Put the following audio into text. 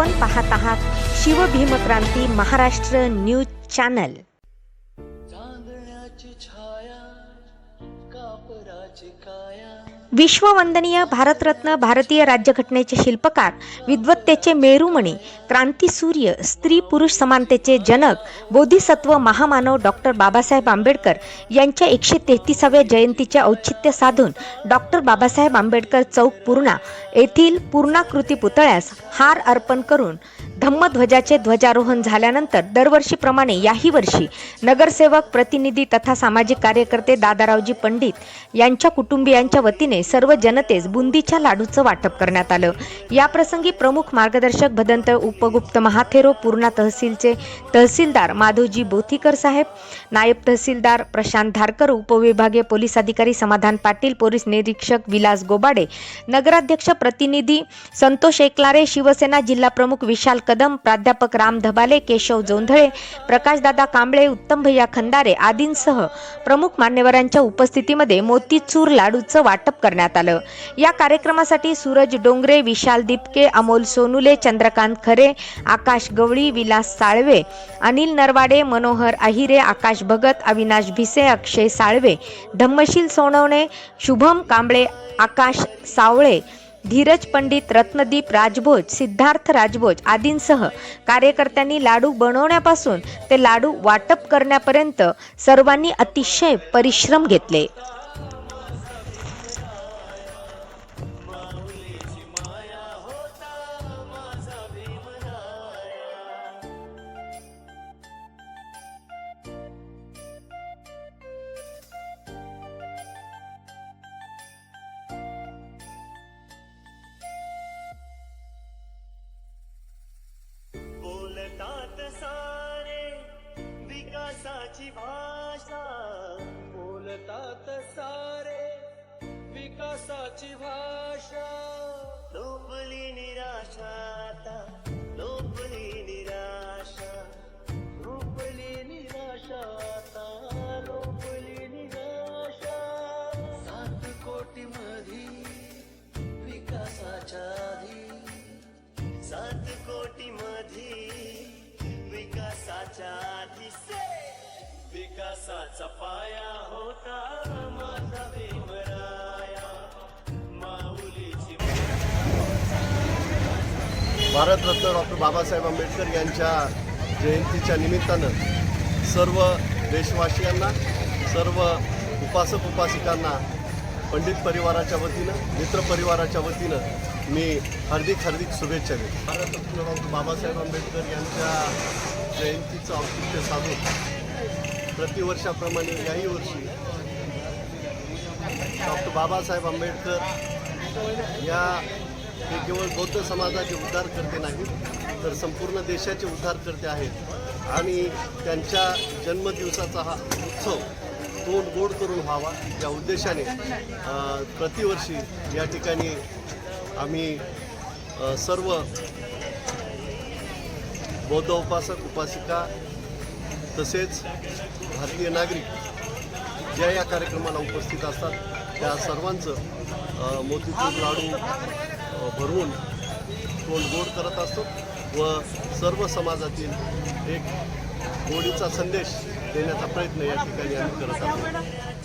आपण पाहत आहात शिवभीमक्रांती महाराष्ट्र न्यूज चॅनल. विश्ववंदनीय भारतरत्न भारतीय राज्यघटनेचे शिल्पकार विद्वत्तेचे मेरुमणी क्रांतीसूर्य स्त्री पुरुष समानतेचे जनक बोधिसत्व महामानव डॉक्टर बाबासाहेब आंबेडकर यांच्या एकशे तेहतीसाव्या जयंतीचे औचित्य साधून डॉक्टर बाबासाहेब आंबेडकर चौक पूर्णा येथील पूर्णाकृती पुतळ्यास हार अर्पण करून धम्मध्वजाचे ध्वजारोहण झाल्यानंतर दरवर्षीप्रमाणे याही वर्षी नगरसेवक प्रतिनिधी तथा सामाजिक कार्यकर्ते दादारावजी पंडित यांच्या कुटुंबियांच्या वतीने सर्व जनतेस बुंदीच्या लाडूचं वाटप करण्यात आलं. याप्रसंगी प्रमुख मार्गदर्शक भदंत उपगुप्त महाथेरो पूर्णा तहसीलचे तहसीलदार माधवजी बोथीकर साहेब नायब तहसीलदार प्रशांत धारकर उपविभागीय पोलीस अधिकारी समाधान पाटील पोलीस निरीक्षक विलास गोबाडे नगराध्यक्ष प्रतिनिधी संतोष एकलारे शिवसेना जिल्हा प्रमुख विशाल कदम प्राध्यापक राम धबाले केशव जोंधळे प्रकाशदादा कांबळे उत्तम भैया खंदारे आदींसह प्रमुख मान्यवरांच्या उपस्थितीमध्ये मोतीचूर लाडूचं वाटप करण्यात आलं. या कार्यक्रमासाठी सूरज डोंगरे विशाल दिपके अमोल सोनुले चंद्रकांत खरे आकाश गवळी विलास साळवे अनिल नरवाडे मनोहर अहिरे आकाश भगत अविनाश भिसे अक्षय साळवे धम्मशील सोनवणे शुभम कांबळे आकाश सावळे धीरज पंडित रत्नदीप राजभोज सिद्धार्थ राजभोज आदींसह कार्यकर्त्यांनी लाडू बनवण्यापासून ते लाडू वाटप करण्यापर्यंत सर्वांनी अतिशय परिश्रम घेतले. विकासाची भाषा बोलतात सारे. विकासाची भाषा. लोपली निराशा लोपली निराशा. लोपली निराशा लोपली निराशा. सात कोटी मधी विकासाच्या आधी. सात कोटी मधी विकासाच्या दिसे विकासाचा पाया होता माझा भीमराया. माऊलीची भारतरत्न डॉक्टर बाबासाहेब आंबेडकर यांच्या जयंतीच्या निमित्तानं सर्व देशवासियांना सर्व उपासक उपासिकांना पंडित परिवाराच्या वतीनं मित्र परिवाराच्या वतीनं मी हार्दिक हार्दिक शुभेच्छा देतो. भारतरत्न डॉक्टर बाबासाहेब आंबेडकर यांच्या जयंतीचं औचित्य साधून प्रतिवर्षाप्रमाणे याही वर्षी डॉक्टर बाबासाहेब आंबेडकर या हे केवळ बौद्ध समाजाचे उद्धार करते नाहीत तर संपूर्ण देशाचे उद्धार करते आहेत. आणि त्यांच्या जन्मदिवसाचा हा उत्सव तोंड गोड करून व्हावा या उद्देशाने प्रतिवर्षी या ठिकाणी आम्ही सर्व बौद्ध उपासक उपासिका तसेच भारतीय नागरिक ज्या या कार्यक्रमाला उपस्थित असतात त्या सर्वांचं मोतीचूर लाडू भरवून तोंड गोड करत असतो व सर्व समाजातील एक गोडीचा संदेश देण्याचा प्रयत्न या ठिकाणी आम्ही करत आहोत.